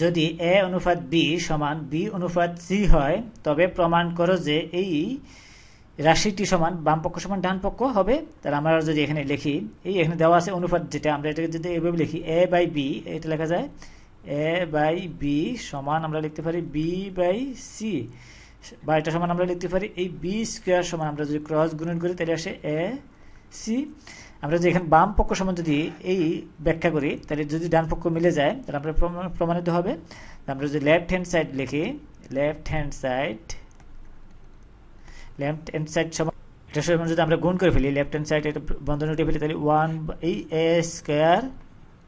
যদি এ অনুপাত বি সমান বি অনুপাত সি হয়, তবে প্রমাণ করো যে এই রাশিটি সমান বাম পক্ষ সমান ডান পক্ষ হবে। তাহলে আমরা যদি এখানে লিখি, এই এখানে দেওয়া আছে অনুপাত যেটা, আমরা এটাকে যদি এভাবে লিখি, এ বাই বি, এটা লেখা যায়, এ বাই বি সমান আমরা লিখতে পারি বি বাই সি, বা এটা সমান আমরা লিখতে পারি এই বি স্কোয়ার সমান আমরা যদি ক্রস গুণন করি, তাহলে আসে এ সি। আমরা যদি এখানে বাম পক্ষ সমান যদি এই ব্যাখ্যা করি, তাহলে যদি ডান পক্ষ মিলে যায়, তাহলে আমরা প্রমাণ- প্রমাণিত হবে। আমরা যদি লেফট হ্যান্ড সাইড লিখি left hand side left hand side সমান এটা সমান যদি আমরা গুণ করে ফেলি লেফট হ্যান্ড সাইড এটা বন্ধন উঠে ফেলি, তাহলে ওয়ান এই A square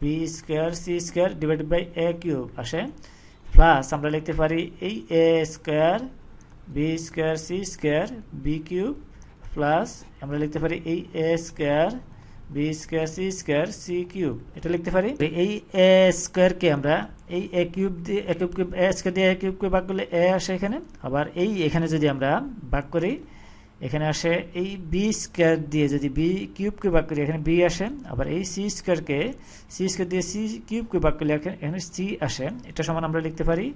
B square C square divided by A cube আসে। প্লাস আমরা লিখতে পারি এই A square B square C square B cube plus আমরা লিখতে পারি এই A square B square C square C cube এটা লিখতে পারি? এই এ স্কোয়ারকে আমরা এই এ কিউব দিয়ে A cube cube A square দিয়ে এ কিউবকে ভাগ করলে এ আসে এখানে। আবার এই এখানে যদি আমরা ভাগ করি, এখানে আসে এই বি স্কোয়ার দিয়ে যদি বি কিউবকে ভাগ করি, এখানে বি আসে। আবার এই সি স্কোয়ারকে সি স্কোয়ার দিয়ে সি কিউবকে ভাগ করলে এখানে সি আসে। এটা সমান আমরা লিখতে পারি।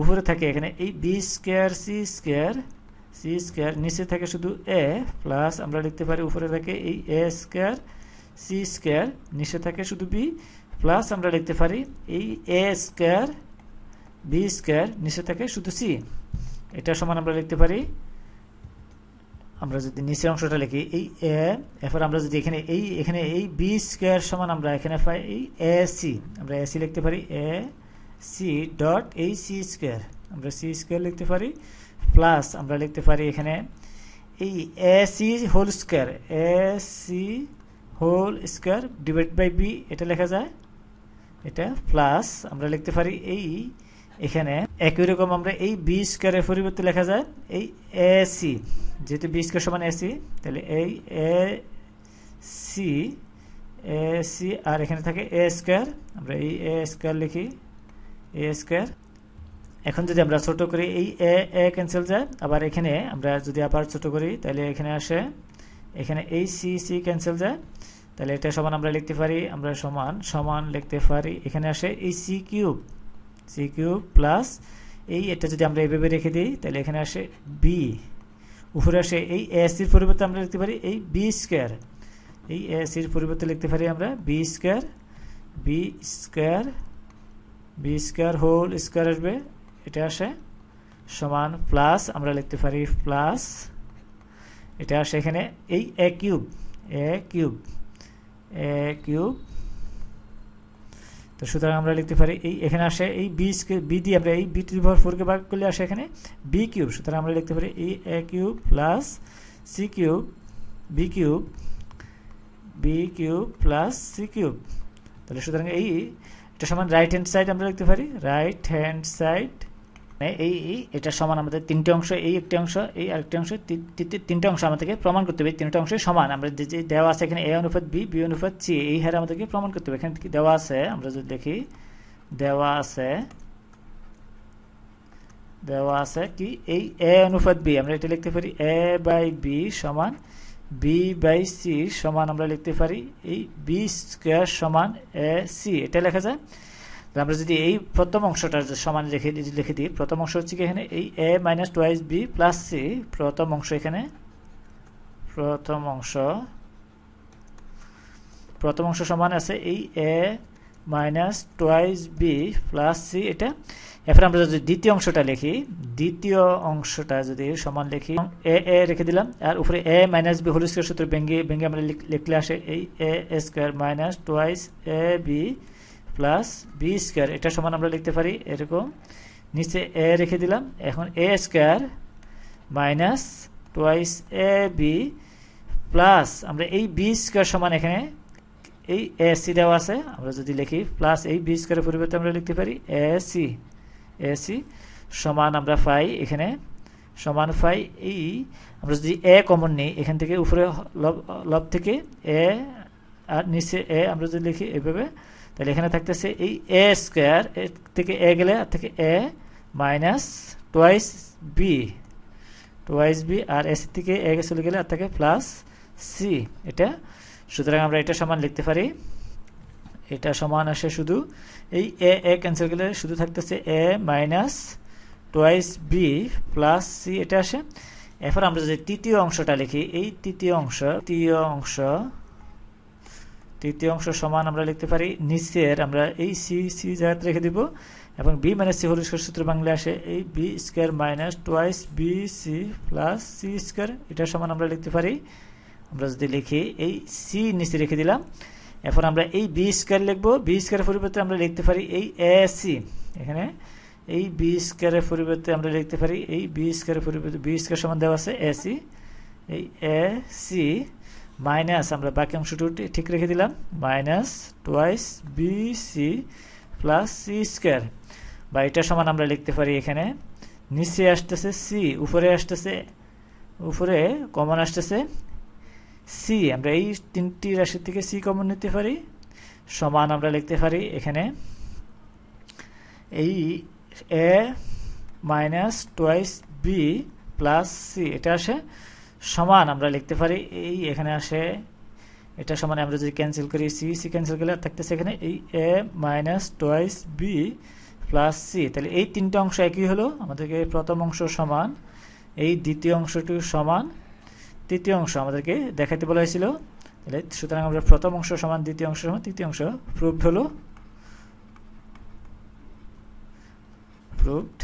উপরে থাকে এখানে এই B square C square C square নিচে থাকে শুধু এ প্লাস আমরা লিখতে পারি উপরে থাকে এই এ স্কোয়ার সি স্কোয়ার নিচে থাকে শুধু বি প্লাস আমরা লিখতে পারি এই এ স্কোয়ার বি স্কোয়ার নিচে থাকে শুধু সি এটা সমান আমরা লিখতে পারি, আমরা যদি নিচের অংশটা লিখি, এই এ এরপর আমরা যদি এখানে এই এখানে এই বি স্কোয়ার সমান আমরা এখানে পাই এই এ সি আমরা এ সি লিখতে পারি এ সি ডট এই সি স্কোয়ার আমরা সি স্কোয়ার লিখতে পারি প্লাস আমরা লিখতে পারি এখানে এই A C whole square A C whole square divide by B এটা লেখা যায়? এটা প্লাস আমরা লিখতে পারি এই, এখানে একই রকম আমরা এই বি স্কোয়ারের পরিবর্তে লেখা যায়, এই এ সি যেহেতু বি স্কোয়ার সমান এসি তাহলে এই এ সি এ সি আর এখানে থাকে এ স্কোয়ার আমরা এই এ স্কোয়ার লিখি এ স্কোয়ার এখন যদি আমরা ছোট করি এই এ এ ক্যান্সেল যায়, আবার এখানে আমরা যদি আবার ছোট করি, তাহলে এখানে আসে এখানে এই সি সি ক্যান্সেল যায়। তাহলে এটা সমান আমরা লিখতে পারি, আমরা সমান সমান লিখতে পারি। এখানে আসে এই C cube C cube plus এই এটা যদি আমরা এইভাবে রেখে দিই, তাহলে এখানে আসে বি উপরে আসে এই এসির পরিবর্তে আমরা লিখতে পারি এই বি স্কোয়ার এই এসির পরিবর্তে লিখতে পারি আমরা B square B square B square whole square আসবে। এটা আসে সমান প্লাস আমরা লিখতে পারি প্লাস এটা আসে এখানে, এই A cube A cube A cube. তো সুতরাং আমরা লিখতে পারি, এই এখানে আসে, এই বি বি দিয়ে আমরা এই বি টু পাওয়ার ফোরকে ভাগ করলে আসে এখানে বি কিউব। সুতরাং আমরা লিখতে পারি, এই A cube plus C cube, B cube B cube plus C cube. তাহলে সুতরাং এই, এটা সমান রাইট হ্যান্ড সাইড আমরা লিখতে পারি রাইট হ্যান্ড সাইড এই এই, এটা সমান আমাদের তিনটে অংশ, এই একটি অংশ, এই আরেকটি অংশ তিনটে অংশ আমাদেরকে প্রমাণ করতে হবে তিনটে অংশ সমান। আমরা যে দেওয়া আছে এখানে এ অনুপাত বি বি অনুপাত সি, এই হারে আমাদেরকে প্রমাণ করতে হবে। এখানে দেওয়া আছে? আমরা যদি দেখি, দেওয়া আছে দেওয়া আছে কি? এই এ অনুপাত বি, আমরা এটা লিখতে পারি এ বাই বি সমান বি বাই সি সমান আমরা লিখতে পারি এই বি স্কোয়ার সমান এ সি। এটা লেখা যায়। আমরা যদি এই প্রথম অংশটা সমান রেখে লিখে দিই, প্রথম অংশ হচ্ছে কি এখানে এই A minus twice B plus C প্রথম অংশ এখানে, প্রথম অংশ প্রথম অংশ সমান আছে এই A minus twice B plus C এটা। এরপর আমরা যদি দ্বিতীয় অংশটা লিখি, দ্বিতীয় অংশটা যদি সমান লিখি এ এ রেখে দিলাম, আর উপরে A minus B whole square সূত্র ভেঙে ভেঙে আমরা লিখলে আসে এই A square minus twice A B plus B square এটা সমান আমরা লিখতে পারি এরকম। নিচে এ রেখে দিলাম। এখন A square minus twice A B plus আমরা এই বি স্কোয়ার সমান এখানে এই এ সি দেওয়া আছে। আমরা যদি লিখি প্লাস এই বি স্কোয়ারের পরিবর্তে আমরা লিখতে পারি এ সি এ সি সমান আমরা পাই এখানে। সমান পাই এই আমরা যদি এ কমন নিই, এখান থেকে উপরে লব লব থেকে এ আর নিচে এ আমরা যদি লিখি এইভাবে তাহলে এখানে থাকতেছে এই এ স্কোয়ার এর থেকে এ গেলে থেকে A minus twice B twice B R S থেকে এ চলে গেলে আর থাকে প্লাস সি এটা? সুতরাং আমরা এটা সমান লিখতে পারি। এটা সমান আসে শুধু এই এ এ ক্যান্সেল গেলে শুধু থাকতেছে A minus twice B plus C এটা আসে। এরপর আমরা যদি তৃতীয় অংশটা লিখি, এই তৃতীয় অংশ তৃতীয় অংশ তৃতীয় অংশ সমান আমরা লিখতে পারি, নিচের আমরা এই সি সি জায়গাতে রেখে দিব এবং B minus C whole square সূত্র বাংলা আসে এই B square minus twice B C plus C square এটা সমান আমরা লিখতে পারি। আমরা যদি লিখি, এই সি নিচে রেখে দিলাম। এখন আমরা এই বি স্কোয়ার লিখব বি স্কোয়ারের পরিবর্তে আমরা লিখতে পারি এই এ সি এখানে এই বি স্কোয়ারের পরিবর্তে আমরা লিখতে পারি, এই বি স্কোয়ারের পরিবর্তে বি স্কোয়ার সমান দেওয়া আছে এ সি এই এ সি মাইনাস, আমরা বাকি অংশটু ঠিক রেখে দিলাম, minus twice B C plus C square. বা এটা সমান আমরা লিখতে পারি এখানে, নিচে আসতেছে সি, উপরে আসতেছে, উপরে কমন আসতেছে সি। আমরা এই তিনটি রাশি থেকে সি কমন নিতে পারি, সমান আমরা লিখতে পারি এখানে এই A minus twice B plus C. এটা আসে সমান আমরা লিখতে পারি, এই এখানে আসে, এটা সমান আমরা যদি ক্যান্সেল করি সি সি ক্যান্সেল করলে থাকতেছে এখানে, এই A minus twice B plus C তাহলে এই তিনটা অংশ একই হলো, আমাদেরকে প্রথম অংশ সমান, এই দ্বিতীয় অংশটি সমান, তৃতীয় অংশ আমাদেরকে দেখাতে বলা হয়েছিল। তাহলে সুতরাং আমরা প্রথম অংশ সমান, দ্বিতীয় অংশ সমান, তৃতীয় অংশ প্রুভড হলো। প্রুভড